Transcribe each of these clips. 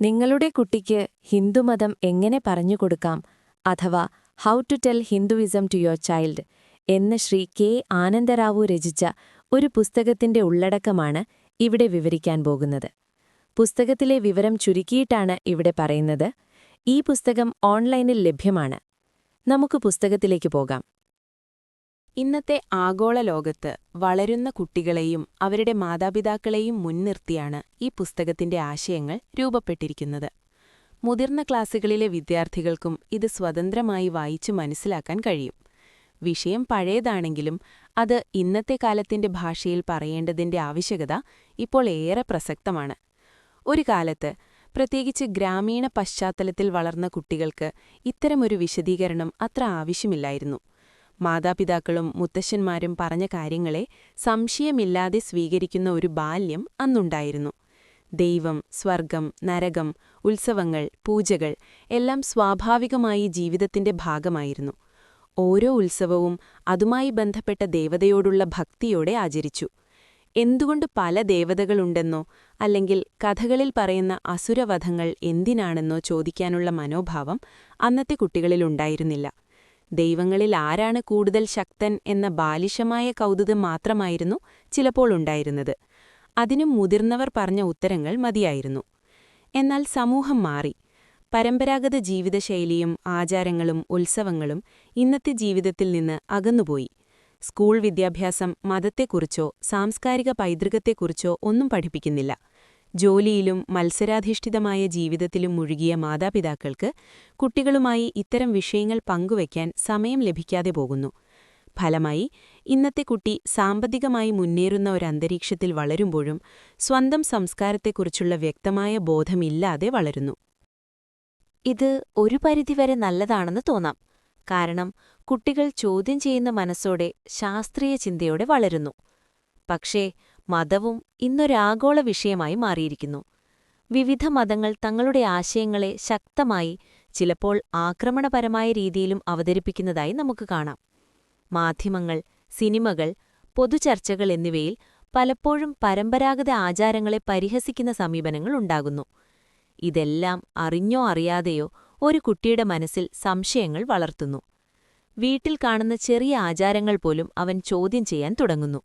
നിങ്ങളുടെ കുട്ടിക്ക് ഹിന്ദുമതം എങ്ങനെ പറഞ്ഞുകൊടുക്കാം അഥവാ how to tell Hinduism to your child എന്ന ശ്രീ കെ ആനന്ദറാവു രചിച്ച ഒരു പുസ്തകത്തിന്റെ ഉള്ളടക്കമാണ് ഇവിടെ വിവരിക്കാൻ പോകുന്നത്. പുസ്തകത്തിലെ വിവരം ചുരുക്കിയിട്ടാണ് ഇവിടെ പറയുന്നത്. ഈ പുസ്തകം ഓൺലൈനിൽ ലഭ്യമാണ്. നമുക്ക് പുസ്തകത്തിലേക്ക് പോകാം. ഇന്നത്തെ ആഗോള ലോകത്ത് വളരുന്ന കുട്ടികളെയും അവരുടെ മാതാപിതാക്കളെയും മുൻനിർത്തിയാണ് ഈ പുസ്തകത്തിന്റെ ആശയങ്ങൾ രൂപപ്പെട്ടിരിക്കുന്നത്. മുതിർന്ന ക്ലാസ്സുകളിലെ വിദ്യാർത്ഥികൾക്കും ഇത് സ്വതന്ത്രമായി വായിച്ചു മനസ്സിലാക്കാൻ കഴിയും. വിഷയം പഴയതാണെങ്കിലും അത് ഇന്നത്തെ കാലത്തിന്റെ ഭാഷയിൽ പറയേണ്ടതിന്റെ ആവശ്യകത ഇപ്പോൾ ഏറെ പ്രസക്തമാണ്. ഒരു കാലത്ത് പ്രത്യേകിച്ച് ഗ്രാമീണ പശ്ചാത്തലത്തിൽ വളർന്ന കുട്ടികൾക്ക് ഇത്തരമൊരു വിശദീകരണം അത്ര ആവശ്യമില്ലായിരുന്നു. മാതാപിതാക്കളും മുത്തശ്ശന്മാരും പറഞ്ഞ കാര്യങ്ങളെ സംശയമില്ലാതെ സ്വീകരിക്കുന്ന ഒരു ബാല്യം അന്നുണ്ടായിരുന്നു. ദൈവം സ്വർഗം നരകം ഉത്സവങ്ങൾ പൂജകൾ എല്ലാം സ്വാഭാവികമായി ജീവിതത്തിന്റെ ഭാഗമായിരുന്നു. ഓരോ ഉത്സവവും അതുമായി ബന്ധപ്പെട്ട ദേവതയോടുള്ള ഭക്തിയോടെ ആചരിച്ചു. എന്തുകൊണ്ട് പല ദേവതകളുണ്ടെന്നോ അല്ലെങ്കിൽ കഥകളിൽ പറയുന്ന അസുരവധങ്ങൾ എന്തിനാണെന്നോ ചോദിക്കാനുള്ള മനോഭാവം അന്നത്തെ കുട്ടികളിലുണ്ടായിരുന്നില്ല ദൈവങ്ങളിൽ ആരാണ് കൂടുതൽ ശക്തൻ എന്ന ബാലിശമായ കൗതുകം മാത്രമായിരുന്നു ചിലപ്പോൾ ഉണ്ടായിരുന്നത്. അതിനും മുതിർന്നവർ പറഞ്ഞ ഉത്തരങ്ങൾ മതിയായിരുന്നു. എന്നാൽ സമൂഹം മാറി. പരമ്പരാഗത ജീവിതശൈലിയും ആചാരങ്ങളും ഉത്സവങ്ങളും ഇന്നത്തെ ജീവിതത്തിൽ നിന്ന് അകന്നുപോയി. സ്കൂൾ വിദ്യാഭ്യാസം മതത്തെക്കുറിച്ചോ സാംസ്കാരിക പൈതൃകത്തെക്കുറിച്ചോ ഒന്നും പഠിപ്പിക്കുന്നില്ല. ജോലിയിലും മത്സരാധിഷ്ഠിതമായ ജീവിതത്തിലും മുഴുകിയ മാതാപിതാക്കൾക്ക് കുട്ടികളുമായി ഇത്തരം വിഷയങ്ങൾ പങ്കുവയ്ക്കാൻ സമയം ലഭിക്കാതെ പോകുന്നു. ഫലമായി ഇന്നത്തെ കുട്ടി സാമ്പത്തികമായി മുന്നേറുന്ന ഒരു അന്തരീക്ഷത്തിൽ വളരുമ്പോഴും സ്വന്തം സംസ്കാരത്തെക്കുറിച്ചുള്ള വ്യക്തമായ ബോധമില്ലാതെ വളരുന്നു. ഇത് ഒരു പരിധിവരെ നല്ലതാണെന്ന് തോന്നാം. കാരണം കുട്ടികൾ ചോദ്യം ചെയ്യുന്ന മനസ്സോടെ ശാസ്ത്രീയ ചിന്തയോടെ വളരുന്നു. പക്ഷേ മതവും ഇന്നൊരാഗോള വിഷയമായി മാറിയിരിക്കുന്നു. വിവിധ മതങ്ങൾ തങ്ങളുടെ ആശയങ്ങളെ ശക്തമായി ചിലപ്പോൾ ആക്രമണപരമായ രീതിയിലും അവതരിപ്പിക്കുന്നതായി നമുക്ക് കാണാം. മാധ്യമങ്ങൾ സിനിമകൾ പൊതുചർച്ചകൾ എന്നിവയിൽ പലപ്പോഴും പരമ്പരാഗത ആചാരങ്ങളെ പരിഹസിക്കുന്ന സമീപനങ്ങൾ ഉണ്ടാകുന്നു. ഇതെല്ലാം അറിഞ്ഞോ അറിയാതെയോ ഒരു കുട്ടിയുടെ മനസ്സിൽ സംശയങ്ങൾ വളർത്തുന്നു. വീട്ടിൽ കാണുന്ന ചെറിയ ആചാരങ്ങൾ പോലും അവൻ ചോദ്യം ചെയ്യാൻ തുടങ്ങുന്നു.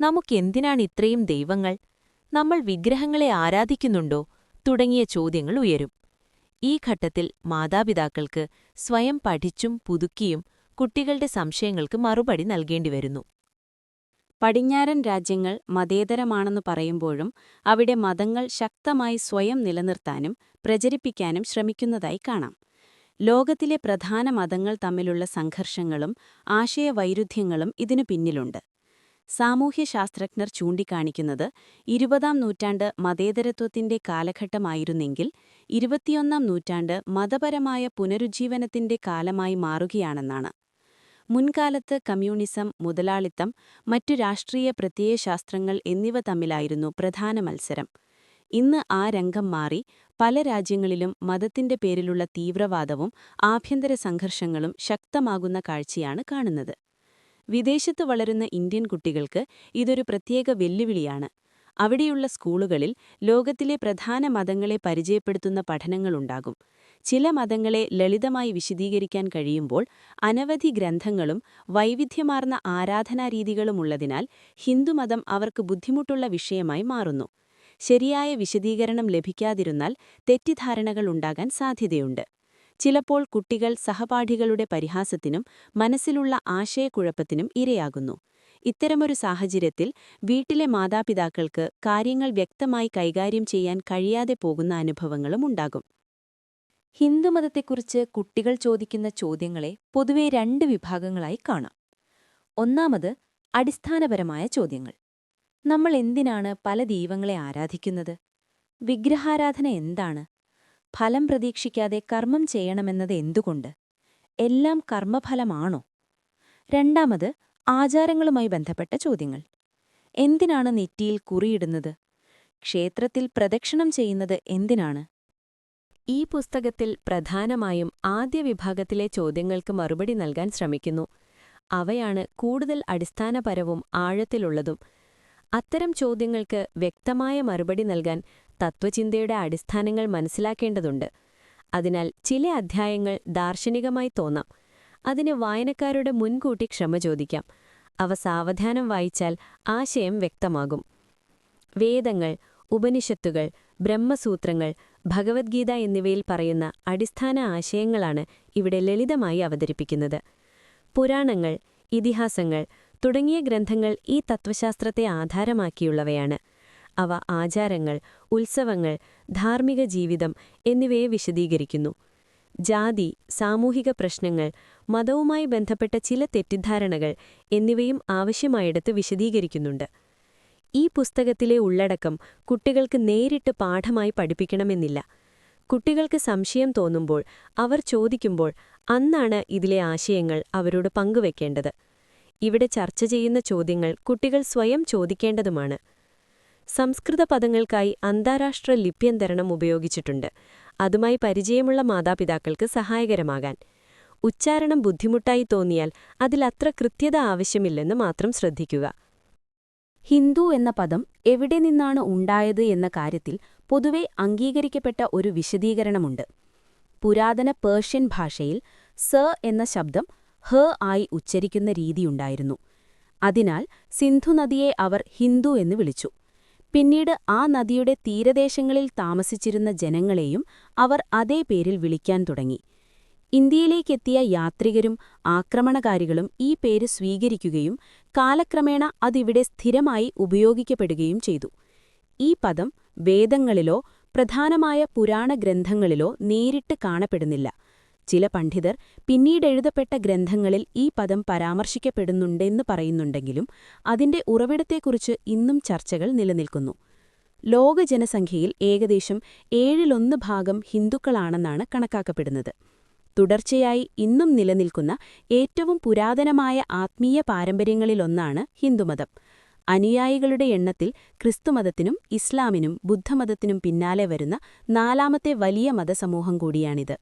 നമുക്കെന്തിനാണ് ഇത്രയും ദൈവങ്ങൾ? നമ്മൾ വിഗ്രഹങ്ങളെ ആരാധിക്കുന്നുണ്ടോ? തുടങ്ങിയ ചോദ്യങ്ങൾ ഉയരും. ഈ ഘട്ടത്തിൽ മാതാപിതാക്കൾക്ക് സ്വയം പഠിച്ചും പുതുക്കിയും കുട്ടികളുടെ സംശയങ്ങൾക്ക് മറുപടി നൽകേണ്ടിവരുന്നു പടിഞ്ഞാറൻ രാജ്യങ്ങൾ മതേതരമാണെന്ന് പറയുമ്പോഴും അവിടെ മതങ്ങൾ ശക്തമായി സ്വയം നിലനിർത്താനും പ്രചരിപ്പിക്കാനും ശ്രമിക്കുന്നതായി കാണാം. ലോകത്തിലെ പ്രധാന മതങ്ങൾ തമ്മിലുള്ള സംഘർഷങ്ങളും ആശയവൈരുദ്ധ്യങ്ങളും ഇതിനു പിന്നിലുണ്ട്. സാമൂഹ്യശാസ്ത്രജ്ഞർ ചൂണ്ടിക്കാണിക്കുന്നത് ഇരുപതാം നൂറ്റാണ്ട് മതേതരത്വത്തിന്റെ കാലഘട്ടമായിരുന്നെങ്കിൽ ഇരുപത്തിയൊന്നാം നൂറ്റാണ്ട് മതപരമായ പുനരുജ്ജീവനത്തിന്റെ കാലമായി മാറുകയാണെന്നാണ്. മുൻകാലത്ത് കമ്മ്യൂണിസം മുതലാളിത്തം മറ്റു രാഷ്ട്രീയ പ്രത്യയശാസ്ത്രങ്ങൾ എന്നിവ തമ്മിലായിരുന്നു പ്രധാന മത്സരം. ഇന്ന് ആ രംഗം മാറി പല രാജ്യങ്ങളിലും മതത്തിന്റെ പേരിലുള്ള തീവ്രവാദവും ആഭ്യന്തര സംഘർഷങ്ങളും ശക്തമാകുന്ന കാഴ്ചയാണ് കാണുന്നത്. വിദേശത്ത് വളരുന്ന ഇന്ത്യൻ കുട്ടികൾക്ക് ഇതൊരു പ്രത്യേക വെല്ലുവിളിയാണ്. അവിടെയുള്ള സ്കൂളുകളിൽ ലോകത്തിലെ പ്രധാന മതങ്ങളെ പരിചയപ്പെടുത്തുന്ന പഠനങ്ങളുണ്ടാകും ചില മതങ്ങളെ ലളിതമായി വിശദീകരിക്കാൻ കഴിയുമ്പോൾ അനവധി ഗ്രന്ഥങ്ങളും വൈവിധ്യമാർന്ന ആരാധനാരീതികളുമുള്ളതിനാൽ ഹിന്ദുമതം അവർക്ക് ബുദ്ധിമുട്ടുള്ള വിഷയമായി മാറുന്നു. ശരിയായ വിശദീകരണം ലഭിക്കാതിരുന്നാൽ തെറ്റിദ്ധാരണകൾ ഉണ്ടാകാൻ സാധ്യതയുണ്ട്. ചിലപ്പോൾ കുട്ടികൾ സഹപാഠികളുടെ പരിഹാസത്തിനും മനസ്സിലുള്ള ആശയക്കുഴപ്പത്തിനും ഇരയാകുന്നു. ഇത്തരമൊരു സാഹചര്യത്തിൽ വീട്ടിലെ മാതാപിതാക്കൾക്ക് കാര്യങ്ങൾ വ്യക്തമായി കൈകാര്യം ചെയ്യാൻ കഴിയാതെ പോകുന്ന അനുഭവങ്ങളും ഉണ്ടാകും. ഹിന്ദുമതത്തെക്കുറിച്ച് കുട്ടികൾ ചോദിക്കുന്ന ചോദ്യങ്ങളെ പൊതുവെ രണ്ട് വിഭാഗങ്ങളായി കാണാം. ഒന്നാമത് അടിസ്ഥാനപരമായ ചോദ്യങ്ങൾ. നമ്മൾ എന്തിനാണ് പല ദൈവങ്ങളെ ആരാധിക്കുന്നത്? വിഗ്രഹാരാധന എന്താണ്? ഫലം പ്രതീക്ഷിക്കാതെ കർമ്മം ചെയ്യണമെന്നത് എന്തുകൊണ്ട്? എല്ലാം കർമ്മഫലമാണോ? രണ്ടാമത് ആചാരങ്ങളുമായി ബന്ധപ്പെട്ട ചോദ്യങ്ങൾ. എന്തിനാണ് നെറ്റിയിൽ കുറിയിടുന്നത്? ക്ഷേത്രത്തിൽ പ്രദക്ഷിണം ചെയ്യുന്നത് എന്തിനാണ്? ഈ പുസ്തകത്തിൽ പ്രധാനമായും ആദ്യ വിഭാഗത്തിലെ ചോദ്യങ്ങൾക്ക് മറുപടി നൽകാൻ ശ്രമിക്കുന്നു. അവയാണ് കൂടുതൽ അടിസ്ഥാനപരവും ആഴത്തിലുള്ളതും. അത്തരം ചോദ്യങ്ങൾക്ക് വ്യക്തമായ മറുപടി നൽകാൻ തത്വചിന്തയുടെ അടിസ്ഥാനങ്ങൾ മനസ്സിലാക്കേണ്ടതുണ്ട്. അതിനാൽ ചില അധ്യായങ്ങൾ ദാർശനികമായി തോന്നാം. അതിന് വായനക്കാരുടെ മുൻകൂട്ടി ക്ഷമ ചോദിക്കാം. അവ സാവധാനം വായിച്ചാൽ ആശയം വ്യക്തമാകും. വേദങ്ങൾ ഉപനിഷത്തുകൾ ബ്രഹ്മസൂത്രങ്ങൾ ഭഗവത്ഗീത എന്നിവയിൽ പറയുന്ന അടിസ്ഥാന ആശയങ്ങളാണ് ഇവിടെ ലളിതമായി അവതരിപ്പിക്കുന്നത്. പുരാണങ്ങൾ ഇതിഹാസങ്ങൾ തുടങ്ങിയ ഗ്രന്ഥങ്ങൾ ഈ തത്വശാസ്ത്രത്തെ ആധാരമാക്കിയുള്ളവയാണ്. അവ ആചാരങ്ങൾ ഉത്സവങ്ങൾ ധാർമ്മിക ജീവിതം എന്നിവയെ വിശദീകരിക്കുന്നു. ജാതി സാമൂഹിക പ്രശ്നങ്ങൾ മതവുമായി ബന്ധപ്പെട്ട ചില തെറ്റിദ്ധാരണകൾ എന്നിവയും ആവശ്യമായിടത്ത് വിശദീകരിക്കുന്നുണ്ട്. ഈ പുസ്തകത്തിലെ ഉള്ളടക്കം കുട്ടികൾക്ക് നേരിട്ട് പാഠമായി പഠിപ്പിക്കണമെന്നില്ല. കുട്ടികൾക്ക് സംശയം തോന്നുമ്പോൾ അവർ ചോദിക്കുമ്പോൾ അന്നാണ് ഇതിലെ ആശയങ്ങൾ അവരോട് പങ്കുവെക്കേണ്ടത്. ഇവിടെ ചർച്ച ചെയ്യുന്ന ചോദ്യങ്ങൾ കുട്ടികൾ സ്വയം ചോദിക്കേണ്ടതുമാണ്. സംസ്കൃത പദങ്ങൾക്കായി അന്താരാഷ്ട്ര ലിപ്യന്തരണം ഉപയോഗിച്ചിട്ടുണ്ട്. അതുമായി പരിചയമുള്ള മാതാപിതാക്കൾക്ക് സഹായകരമാകാൻ. ഉച്ചാരണം ബുദ്ധിമുട്ടായി തോന്നിയാൽ അതിലത്ര കൃത്യത ആവശ്യമില്ലെന്ന് മാത്രം ശ്രദ്ധിക്കുക. ഹിന്ദു എന്ന പദം എവിടെ നിന്നാണ് ഉണ്ടായത് എന്ന കാര്യത്തിൽ പൊതുവെ അംഗീകരിക്കപ്പെട്ട ഒരു വിശദീകരണമുണ്ട്. പുരാതന പേർഷ്യൻ ഭാഷയിൽ സ എന്ന ശബ്ദം ഹ ആയി ഉച്ചരിക്കുന്ന രീതിയുണ്ടായിരുന്നു അതിനാൽ സിന്ധു നദിയെ അവർ ഹിന്ദു എന്ന് വിളിച്ചു. പിന്നീട് ആ നദിയുടെ തീരദേശങ്ങളിൽ താമസിച്ചിരുന്ന ജനങ്ങളെയും അവർ അതേ പേരിൽ വിളിക്കാൻ തുടങ്ങി. ഇന്ത്യയിലേക്കെത്തിയ യാത്രികരും ആക്രമണകാരികളും ഈ പേര് സ്വീകരിക്കുകയും കാലക്രമേണ അതിവിടെ സ്ഥിരമായി ഉപയോഗിക്കപ്പെടുകയും ചെയ്തു. ഈ പദം വേദങ്ങളിലോ പ്രധാനമായ പുരാണ ഗ്രന്ഥങ്ങളിലോ നേരിട്ട് കാണപ്പെടുന്നില്ല. ചില പണ്ഡിതർ പിന്നീടെഴുതപ്പെട്ട ഗ്രന്ഥങ്ങളിൽ ഈ പദം പരാമർശിക്കപ്പെടുന്നുണ്ടെന്ന് പറയുന്നുണ്ടെങ്കിലും അതിന്റെ ഉറവിടത്തെക്കുറിച്ച് ഇന്നും ചർച്ചകൾ നിലനിൽക്കുന്നു. ലോക ജനസംഖ്യയിൽ ഏകദേശം ഏഴിലൊന്ന് ഭാഗം ഹിന്ദുക്കളാണെന്നാണ് കണക്കാക്കപ്പെടുന്നത്. തുടർച്ചയായി ഇന്നും നിലനിൽക്കുന്ന ഏറ്റവും പുരാതനമായ ആത്മീയ പാരമ്പര്യങ്ങളിലൊന്നാണ് ഹിന്ദുമതം. അനുയായികളുടെ എണ്ണത്തിൽ ക്രിസ്തുമതത്തിനും ഇസ്ലാമിനും ബുദ്ധമതത്തിനും പിന്നാലെ വരുന്ന നാലാമത്തെ വലിയ മതസമൂഹം കൂടിയാണിത്.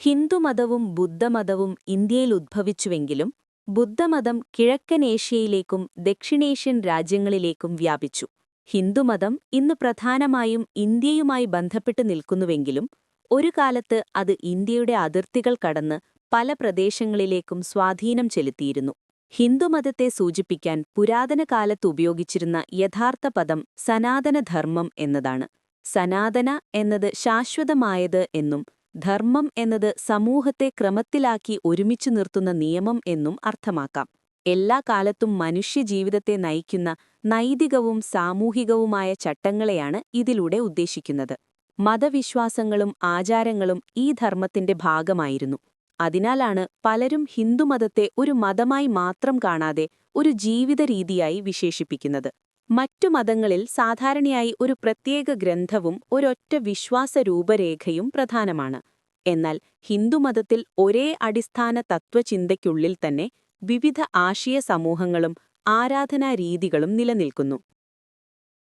ഹിന്ദുമതവും ബുദ്ധമതവും ഇന്ത്യയിൽ ഉദ്ഭവിച്ചുവെങ്കിലും ബുദ്ധമതം കിഴക്കൻ ഏഷ്യയിലേക്കും ദക്ഷിണേഷ്യൻ രാജ്യങ്ങളിലേക്കും വ്യാപിച്ചു. ഹിന്ദുമതം ഇന്ന് പ്രധാനമായും ഇന്ത്യയുമായി ബന്ധപ്പെട്ടു നിൽക്കുന്നുവെങ്കിലും ഒരു കാലത്ത് അത് ഇന്ത്യയുടെ അതിർത്തികൾ കടന്ന് പല പ്രദേശങ്ങളിലേക്കും സ്വാധീനം ചെലുത്തിയിരുന്നു. ഹിന്ദുമതത്തെ സൂചിപ്പിക്കാൻ പുരാതന കാലത്ത് ഉപയോഗിച്ചിരുന്ന യഥാർത്ഥ പദം സനാതനധർമ്മം എന്നതാണ്. സനാതന എന്നത് ശാശ്വതമായത് എന്നും ധർമ്മം എന്നത് സമൂഹത്തെ ക്രമത്തിലാക്കി ഒരുമിച്ചു നിർത്തുന്ന നിയമം എന്നും അർത്ഥമാക്കാം. എല്ലാ കാലത്തും മനുഷ്യജീവിതത്തെ നയിക്കുന്ന നൈതികവും സാമൂഹികവുമായ ചട്ടങ്ങളെയാണ് ഇതിലൂടെ ഉദ്ദേശിക്കുന്നത്. മതവിശ്വാസങ്ങളും ആചാരങ്ങളും ഈ ധർമ്മത്തിന്റെ ഭാഗമായിരുന്നു. അതിനാലാണ് പലരും ഹിന്ദുമതത്തെ ഒരു മതമായി മാത്രം കാണാതെ ഒരു ജീവിത രീതിയായി വിശേഷിപ്പിക്കുന്നത്. മറ്റു മതങ്ങളിൽ സാധാരണയായി ഒരു പ്രത്യേക ഗ്രന്ഥവും ഒരൊറ്റ വിശ്വാസ രൂപരേഖയും പ്രധാനമാണ്. എന്നാൽ ഹിന്ദുമതത്തിൽ ഒരേ അടിസ്ഥാന തത്വചിന്തയ്ക്കുള്ളിൽ തന്നെ വിവിധ ആശയ സമൂഹങ്ങളും ആരാധനാരീതികളും നിലനിൽക്കുന്നു.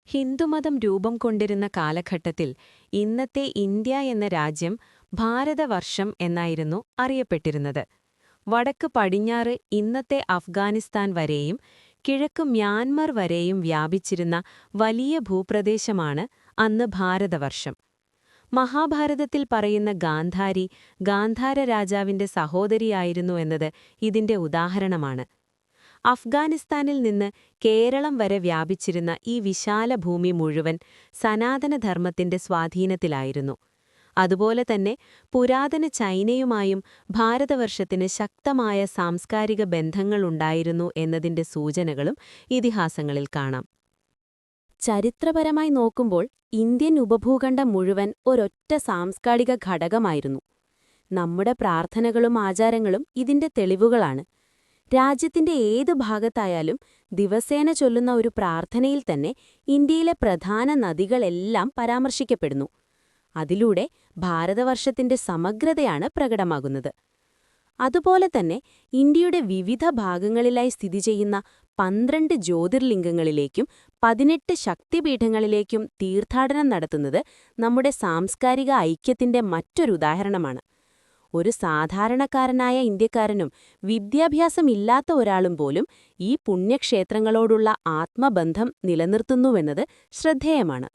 ഹിന്ദുമതം രൂപം കൊണ്ടിരുന്ന കാലഘട്ടത്തിൽ ഇന്നത്തെ ഇന്ത്യ എന്ന രാജ്യം ഭാരതവർഷം എന്നായിരുന്നു അറിയപ്പെട്ടിരുന്നത്. വടക്ക് പടിഞ്ഞാറ് ഇന്നത്തെ അഫ്ഗാനിസ്ഥാൻ വരെയും കിഴക്ക് മ്യാൻമർ വരെയും വ്യാപിച്ചിരുന്ന വലിയ ഭൂപ്രദേശമാണ് അന്ന് ഭാരതവർഷം. മഹാഭാരതത്തിൽ പറയുന്ന ഗാന്ധാരി ഗാന്ധാര രാജാവിന്റെ സഹോദരിയായിരുന്നു എന്നത് ഇതിന്റെ ഉദാഹരണമാണ്. അഫ്ഗാനിസ്ഥാനിൽ നിന്ന് കേരളം വരെ വ്യാപിച്ചിരുന്ന ഈ വിശാല ഭൂമി മുഴുവൻ സനാതനധർമ്മത്തിന്റെ സ്വാധീനത്തിലായിരുന്നു. അതുപോലെ തന്നെ പുരാതന ചൈനയുമായും ഭാരതവർഷത്തിന് ശക്തമായ സാംസ്കാരിക ബന്ധങ്ങളുണ്ടായിരുന്നു എന്നതിന്റെ സൂചനകളും ഇതിഹാസങ്ങളിൽ കാണാം. ചരിത്രപരമായി നോക്കുമ്പോൾ ഇന്ത്യൻ ഉപഭൂഖണ്ഡം മുഴുവൻ ഒരൊറ്റ സാംസ്കാരിക ഘടകമായിരുന്നു. നമ്മുടെ പ്രാർത്ഥനകളും ആചാരങ്ങളും ഇതിന്റെ തെളിവുകളാണ്. രാജ്യത്തിന്റെ ഏത് ഭാഗത്തായാലും ദിവസേന ചൊല്ലുന്ന ഒരു പ്രാർത്ഥനയിൽ തന്നെ ഇന്ത്യയിലെ പ്രധാന നദികളെല്ലാം പരാമർശിക്കപ്പെടുന്നു. അതിലൂടെ ഭാരതവർഷത്തിന്റെ സമഗ്രതയാണ് പ്രകടമാകുന്നത്. അതുപോലെ തന്നെ ഇന്ത്യയുടെ വിവിധ ഭാഗങ്ങളിലായി സ്ഥിതി ചെയ്യുന്ന പന്ത്രണ്ട് ജ്യോതിർലിംഗങ്ങളിലേക്കും പതിനെട്ട് ശക്തിപീഠങ്ങളിലേക്കും തീർത്ഥാടനം നടത്തുന്നത് നമ്മുടെ സാംസ്കാരിക ഐക്യത്തിന്റെ മറ്റൊരു ഉദാഹരണമാണ്. ഒരു സാധാരണക്കാരനായ ഇന്ത്യക്കാരനും വിദ്യാഭ്യാസമില്ലാത്ത ഒരാളും പോലും ഈ പുണ്യക്ഷേത്രങ്ങളോടുള്ള ആത്മബന്ധം നിലനിർത്തുന്നുവെന്നത് ശ്രദ്ധേയമാണ്.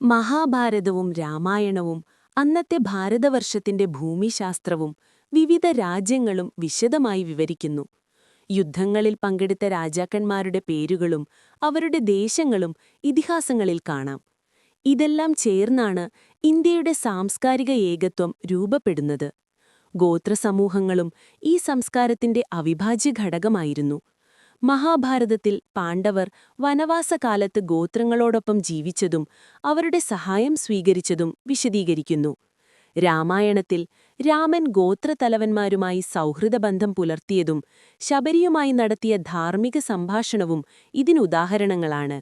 മഹാഭാരതവും രാമായണവും അന്നത്തെ ഭാരതവർഷത്തിന്റെ ഭൂമിശാസ്ത്രവും വിവിധ രാജ്യങ്ങളും വിശദമായി വിവരിക്കുന്നു. യുദ്ധങ്ങളിൽ പങ്കെടുത്ത രാജാക്കന്മാരുടെ പേരുകളും അവരുടെ ദേശങ്ങളും ഇതിഹാസങ്ങളിൽ കാണാം. ഇതെല്ലാം ചേർന്നാണ് ഇന്ത്യയുടെ സാംസ്കാരിക ഏകത്വം രൂപപ്പെടുന്നത്. ഗോത്രസമൂഹങ്ങളും ഈ സംസ്കാരത്തിന്റെ അവിഭാജ്യ ഘടകമായിരുന്നു മഹാഭാരതത്തിൽ പാണ്ഡവർ വനവാസകാലത്ത് ഗോത്രങ്ങളോടൊപ്പം ജീവിച്ചതും അവരുടെ സഹായം സ്വീകരിച്ചതും വിശദീകരിക്കുന്നു. രാമായണത്തിൽ രാമൻ ഗോത്രതലവന്മാരുമായി സൗഹൃദബന്ധം പുലർത്തിയതും ശബരിയുമായി നടത്തിയ ധാർമ്മിക സംഭാഷണവും ഇതിനുദാഹരണങ്ങളാണ്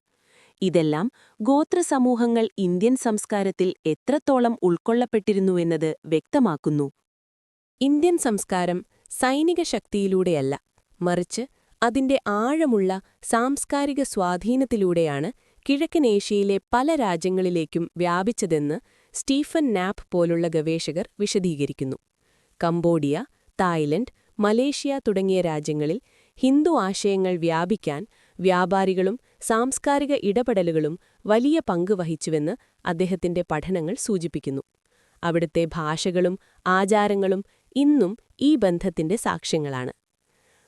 ഇതെല്ലാം ഗോത്രസമൂഹങ്ങൾ ഇന്ത്യൻ സംസ്കാരത്തിൽ എത്രത്തോളം ഉൾക്കൊള്ളപ്പെട്ടിരുന്നുവെന്നത് വ്യക്തമാക്കുന്നു. ഇന്ത്യൻ സംസ്കാരം സൈനിക ശക്തിയിലൂടെയല്ല മറിച്ച് അതിന്റെ ആഴമുള്ള സാംസ്കാരിക സ്വാധീനത്തിലൂടെയാണ് കിഴക്കനേഷ്യയിലെ പല രാജ്യങ്ങളിലേക്കും വ്യാപിച്ചതെന്ന് സ്റ്റീഫൻ നാപ്പ് പോലുള്ള ഗവേഷകർ വിശദീകരിക്കുന്നു. കംബോഡിയ തായ്ലൻഡ് മലേഷ്യ തുടങ്ങിയ രാജ്യങ്ങളിൽ ഹിന്ദു ആശയങ്ങൾ വ്യാപിക്കാൻ വ്യാപാരികളും സാംസ്കാരിക ഇടപെടലുകളും വലിയ പങ്ക് വഹിച്ചുവെന്ന് അദ്ദേഹത്തിന്റെ പഠനങ്ങൾ സൂചിപ്പിക്കുന്നു. അവിടുത്തെ ഭാഷകളും ആചാരങ്ങളും ഇന്നും ഈ ബന്ധത്തിന്റെ സാക്ഷ്യങ്ങളാണ്.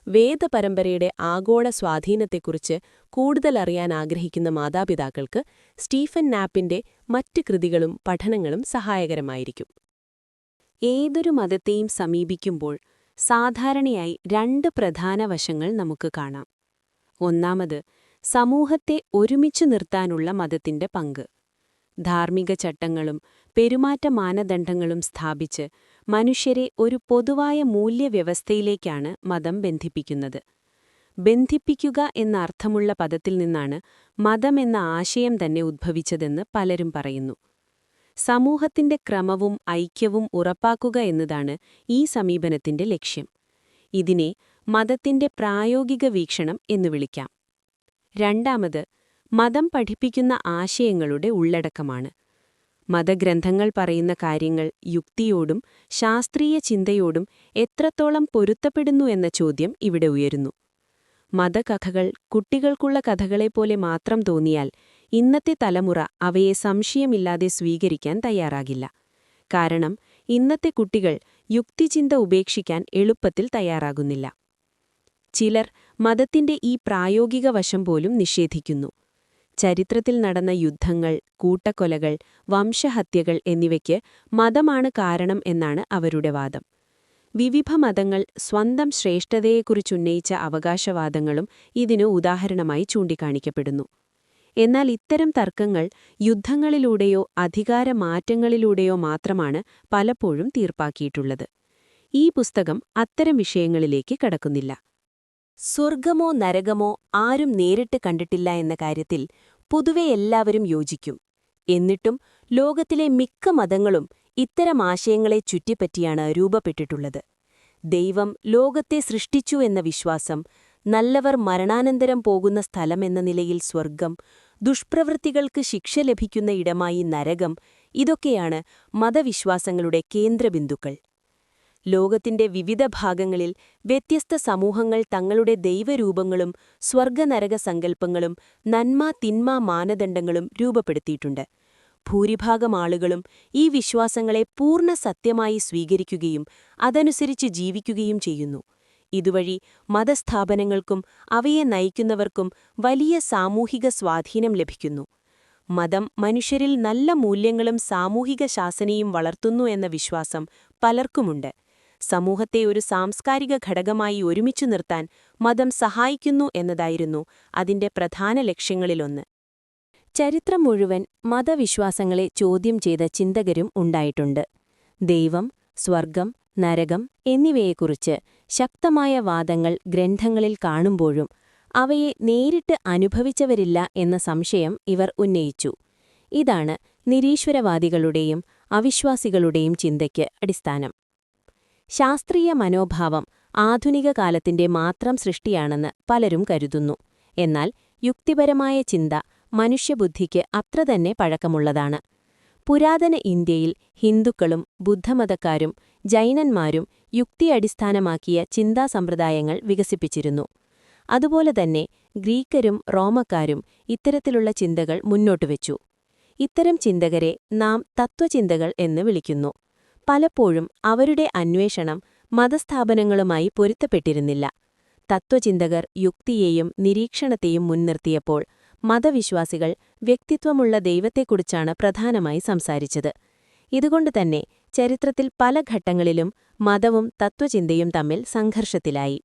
വേദപരമ്പരയുടെ ആഗോള സ്വാധീനത്തെക്കുറിച്ച് കൂടുതൽ അറിയാൻ ആഗ്രഹിക്കുന്ന മാതാപിതാക്കൾക്ക് സ്റ്റീഫൻ നാപ്പിന്റെ മറ്റ് കൃതികളും പഠനങ്ങളും സഹായകരമായിരിക്കും. ഏതൊരു മതത്തെയും സമീപിക്കുമ്പോൾ സാധാരണയായി രണ്ട് പ്രധാന വശങ്ങൾ നമുക്ക് കാണാം. ഒന്നാമത് സമൂഹത്തെ ഒരുമിച്ചു നിർത്താനുള്ള മതത്തിന്റെ പങ്ക്. ധാർമ്മിക ചട്ടങ്ങളും പെരുമാറ്റ മാനദണ്ഡങ്ങളും സ്ഥാപിച്ച് മനുഷ്യരെ ഒരു പൊതുവായ മൂല്യവ്യവസ്ഥയിലേക്കാണ് മതം ബന്ധിപ്പിക്കുന്നത്. ബന്ധിപ്പിക്കുക എന്ന അർത്ഥമുള്ള പദത്തിൽ നിന്നാണ് എന്ന ആശയം തന്നെ ഉദ്ഭവിച്ചതെന്ന് പലരും പറയുന്നു. സമൂഹത്തിന്റെ ക്രമവും ഐക്യവും ഉറപ്പാക്കുക എന്നതാണ് ഈ സമീപനത്തിന്റെ ലക്ഷ്യം. ഇതിനെ മതത്തിന്റെ പ്രായോഗിക വീക്ഷണം എന്നു വിളിക്കാം. രണ്ടാമത് മതം പഠിപ്പിക്കുന്ന ആശയങ്ങളുടെ ഉള്ളടക്കമാണ്. മതഗ്രന്ഥങ്ങൾ പറയുന്ന കാര്യങ്ങൾ യുക്തിയോടും ശാസ്ത്രീയ ചിന്തയോടും എത്രത്തോളം പൊരുത്തപ്പെടുന്നു എന്ന ചോദ്യം ഇവിടെ ഉയരുന്നു. മതകഥകൾ കുട്ടികൾക്കുള്ള കഥകളെപ്പോലെ മാത്രം തോന്നിയാൽ ഇന്നത്തെ തലമുറ അവയെ സംശയമില്ലാതെ സ്വീകരിക്കാൻ തയ്യാറാകില്ല. കാരണം ഇന്നത്തെ കുട്ടികൾ യുക്തിചിന്ത ഉപേക്ഷിക്കാൻ എളുപ്പത്തിൽ തയ്യാറാകുന്നില്ല. ചിലർ മതത്തിന്റെ ഈ പ്രായോഗിക വശം പോലും നിഷേധിക്കുന്നു. ചരിത്രത്തിൽ നടന്ന യുദ്ധങ്ങൾ കൂട്ടക്കൊലകൾ വംശഹത്യകൾ എന്നിവയ്ക്ക് മതമാണ് കാരണം എന്നാണ് അവരുടെ വാദം. വിവിധ മതങ്ങൾ സ്വന്തം ശ്രേഷ്ഠതയെക്കുറിച്ചുന്നയിച്ച അവകാശവാദങ്ങളും ഇതിനു ഉദാഹരണമായി ചൂണ്ടിക്കാണിക്കപ്പെടുന്നു. എന്നാൽ ഇത്തരം തർക്കങ്ങൾ യുദ്ധങ്ങളിലൂടെയോ അധികാരമാറ്റങ്ങളിലൂടെയോ മാത്രമാണ് പലപ്പോഴും തീർപ്പാക്കിയിട്ടുള്ളത്. ഈ പുസ്തകം അത്തരം വിഷയങ്ങളിലേക്ക് കടക്കുന്നില്ല. സ്വർഗമോ നരകമോ ആരും നേരിട്ട് കണ്ടിട്ടില്ല എന്ന കാര്യത്തിൽ പൊതുവെ എല്ലാവരും യോജിക്കും. എന്നിട്ടും ലോകത്തിലെ മിക്ക മതങ്ങളും ഇത്തരം ആശയങ്ങളെ ചുറ്റിപ്പറ്റിയാണ് രൂപപ്പെട്ടിട്ടുള്ളത്. ദൈവം ലോകത്തെ സൃഷ്ടിച്ചു എന്ന വിശ്വാസം നല്ലവർ മരണാനന്തരം പോകുന്ന സ്ഥലമെന്ന നിലയിൽ സ്വർഗം ദുഷ്പ്രവൃത്തികൾക്ക് ശിക്ഷ ലഭിക്കുന്ന ഇടമായി നരകം ഇതൊക്കെയാണ് മതവിശ്വാസങ്ങളുടെ കേന്ദ്രബിന്ദുക്കൾ. ലോകത്തിന്റെ വിവിധ ഭാഗങ്ങളിൽ വ്യത്യസ്ത സമൂഹങ്ങൾ തങ്ങളുടെ ദൈവരൂപങ്ങളും സ്വർഗനരക സങ്കല്പങ്ങളും നന്മ തിന്മ മാനദണ്ഡങ്ങളും രൂപപ്പെടുത്തിയിട്ടുണ്ട്. ഭൂരിഭാഗം ആളുകളും ഈ വിശ്വാസങ്ങളെ പൂർണ സത്യമായി സ്വീകരിക്കുകയും അതനുസരിച്ച് ജീവിക്കുകയും ചെയ്യുന്നു. ഇതുവഴി മതസ്ഥാപനങ്ങൾക്കും അവയെ നയിക്കുന്നവർക്കും വലിയ സാമൂഹിക സ്വാധീനം ലഭിക്കുന്നു. മതം മനുഷ്യരിൽ നല്ല മൂല്യങ്ങളും സാമൂഹിക ശാസനയും വളർത്തുന്നു എന്ന വിശ്വാസം പലർക്കുമുണ്ട്. സമൂഹത്തെ ഒരു സാംസ്കാരിക ഘടകമായി ഒരുമിച്ചു നിർത്താൻ മതം സഹായിക്കുന്നു എന്നതായിരുന്നു അതിന്റെ പ്രധാന ലക്ഷ്യങ്ങളിലൊന്ന്. ചരിത്രം മുഴുവൻ മതവിശ്വാസങ്ങളെ ചോദ്യം ചെയ്ത ചിന്തകരും ഉണ്ടായിട്ടുണ്ട്. ദൈവം സ്വർഗം നരകം എന്നിവയെക്കുറിച്ച് ശക്തമായ വാദങ്ങൾ ഗ്രന്ഥങ്ങളിൽ കാണുമ്പോഴും അവയെ നേരിട്ട് അനുഭവിച്ചവരില്ല എന്ന സംശയം ഇവർ ഉന്നയിച്ചു. ഇതാണ് നിരീശ്വരവാദികളുടെയും അവിശ്വാസികളുടെയും ചിന്തയ്ക്ക് അടിസ്ഥാനം. ശാസ്ത്രീയ മനോഭാവം ആധുനിക കാലത്തിന്റെ മാത്രം സൃഷ്ടിയാണെന്ന് പലരും കരുതുന്നു. എന്നാൽ യുക്തിപരമായ ചിന്ത മനുഷ്യബുദ്ധിക്ക് അത്ര തന്നെ പഴക്കമുള്ളതാണ്. പുരാതന ഇന്ത്യയിൽ ഹിന്ദുക്കളും ബുദ്ധമതക്കാരും ജൈനന്മാരും യുക്തി അടിസ്ഥാനമാക്കിയ ചിന്താസമ്പ്രദായങ്ങൾ വികസിപ്പിച്ചിരുന്നു. അതുപോലെ തന്നെ ഗ്രീക്കരും റോമക്കാരും ഇത്തരത്തിലുള്ള ചിന്തകൾ മുന്നോട്ടുവച്ചു. ഇത്തരം ചിന്തകരെ നാം തത്വചിന്തകൾ എന്ന് വിളിക്കുന്നു. പലപ്പോഴും അവരുടെ അന്വേഷണം മതസ്ഥാപനങ്ങളുമായി പൊരുത്തപ്പെട്ടിരുന്നില്ല. തത്വചിന്തകർ യുക്തിയെയും നിരീക്ഷണത്തെയും മുൻനിർത്തിയപ്പോൾ മതവിശ്വാസികൾ വ്യക്തിത്വമുള്ള ദൈവത്തെക്കുറിച്ചാണ് പ്രധാനമായി സംസാരിച്ചത്. ഇതുകൊണ്ടുതന്നെ ചരിത്രത്തിൽ പല ഘട്ടങ്ങളിലും മതവും തത്വചിന്തയും തമ്മിൽ സംഘർഷത്തിലായി.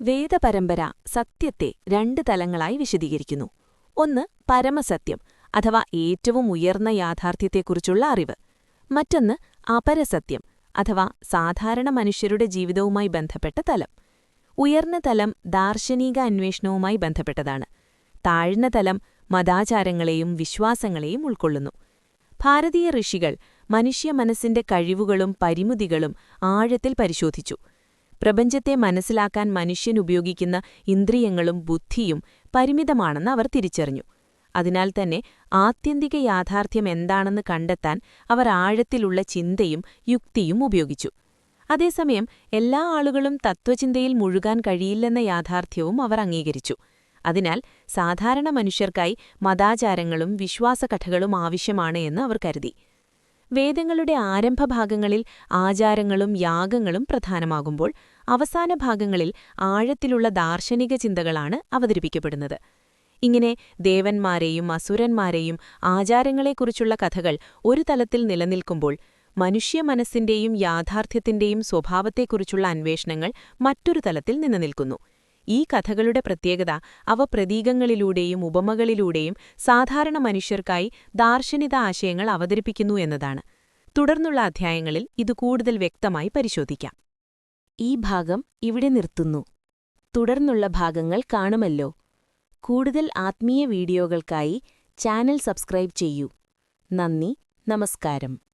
വേദപരമ്പര സത്യത്തെ രണ്ട് തലങ്ങളായി വിശദീകരിക്കുന്നു. ഒന്ന് പരമസത്യം അഥവാ ഏറ്റവും ഉയർന്ന യാഥാർത്ഥ്യത്തെക്കുറിച്ചുള്ള അറിവ്. മറ്റൊന്ന് അപരസത്യം അഥവാ സാധാരണ മനുഷ്യരുടെ ജീവിതവുമായി ബന്ധപ്പെട്ട തലം. ഉയർന്ന തലം ദാർശനിക അന്വേഷണവുമായി ബന്ധപ്പെട്ടതാണ്. താഴ്ന്ന തലം മതാചാരങ്ങളെയും വിശ്വാസങ്ങളെയും ഉൾക്കൊള്ളുന്നു. ഭാരതീയ ഋഷികൾ മനുഷ്യ മനസ്സിന്റെ കഴിവുകളും പരിമിതികളും ആഴത്തിൽ പരിശോധിച്ചു. പ്രപഞ്ചത്തെ മനസ്സിലാക്കാൻ മനുഷ്യൻ ഉപയോഗിക്കുന്ന ഇന്ദ്രിയങ്ങളും ബുദ്ധിയും പരിമിതമാണെന്ന് അവർ തിരിച്ചറിഞ്ഞു. അതിനാൽ തന്നെ ആത്യന്തിക യാഥാർത്ഥ്യം എന്താണെന്ന് കണ്ടെത്താൻ അവർ ആഴത്തിലുള്ള ചിന്തയും യുക്തിയും ഉപയോഗിച്ചു. അതേസമയം എല്ലാ ആളുകളും തത്വചിന്തയിൽ മുഴുകാൻ കഴിയില്ലെന്ന യാഥാർത്ഥ്യവും അവർ അംഗീകരിച്ചു. അതിനാൽ സാധാരണ മനുഷ്യർക്കായി മതാചാരങ്ങളും വിശ്വാസകഥകളും ആവശ്യമാണ് എന്ന് അവർ കരുതി. വേദങ്ങളുടെ ആരംഭഭാഗങ്ങളിൽ ആചാരങ്ങളും യാഗങ്ങളും പ്രധാനമാകുമ്പോൾ അവസാന ഭാഗങ്ങളിൽ ആഴത്തിലുള്ള ദാർശനിക ചിന്തകളാണ് അവതരിപ്പിക്കപ്പെടുന്നത്. ഇങ്ങനെ ദേവന്മാരെയും അസുരന്മാരെയും ആചാരങ്ങളെക്കുറിച്ചുള്ള കഥകൾ ഒരു തലത്തിൽ നിലനിൽക്കുമ്പോൾ മനുഷ്യ മനസ്സിന്റെയും യാഥാർത്ഥ്യത്തിന്റെയും സ്വഭാവത്തെക്കുറിച്ചുള്ള അന്വേഷണങ്ങൾ മറ്റൊരു തലത്തിൽ നിലനിൽക്കുന്നു. ഈ കഥകളുടെ പ്രത്യേകത അവ പ്രതീകങ്ങളിലൂടെയും ഉപമകളിലൂടെയും സാധാരണ മനുഷ്യർക്കായി ദാർശനിക ആശയങ്ങൾ അവതരിപ്പിക്കുന്നു എന്നതാണ്. തുടർന്നുള്ള അധ്യായങ്ങളിൽ ഇത് കൂടുതൽ വ്യക്തമായി പരിശോധിക്കാം. ഈ ഭാഗം ഇവിടെ നിർത്തുന്നു. തുടർന്നുള്ള ഭാഗങ്ങൾ കാണുമല്ലോ. കൂടുതൽ ആത്മീയ വീഡിയോകൾക്കായി ചാനൽ സബ്സ്ക്രൈബ് ചെയ്യൂ. നന്ദി നമസ്കാരം.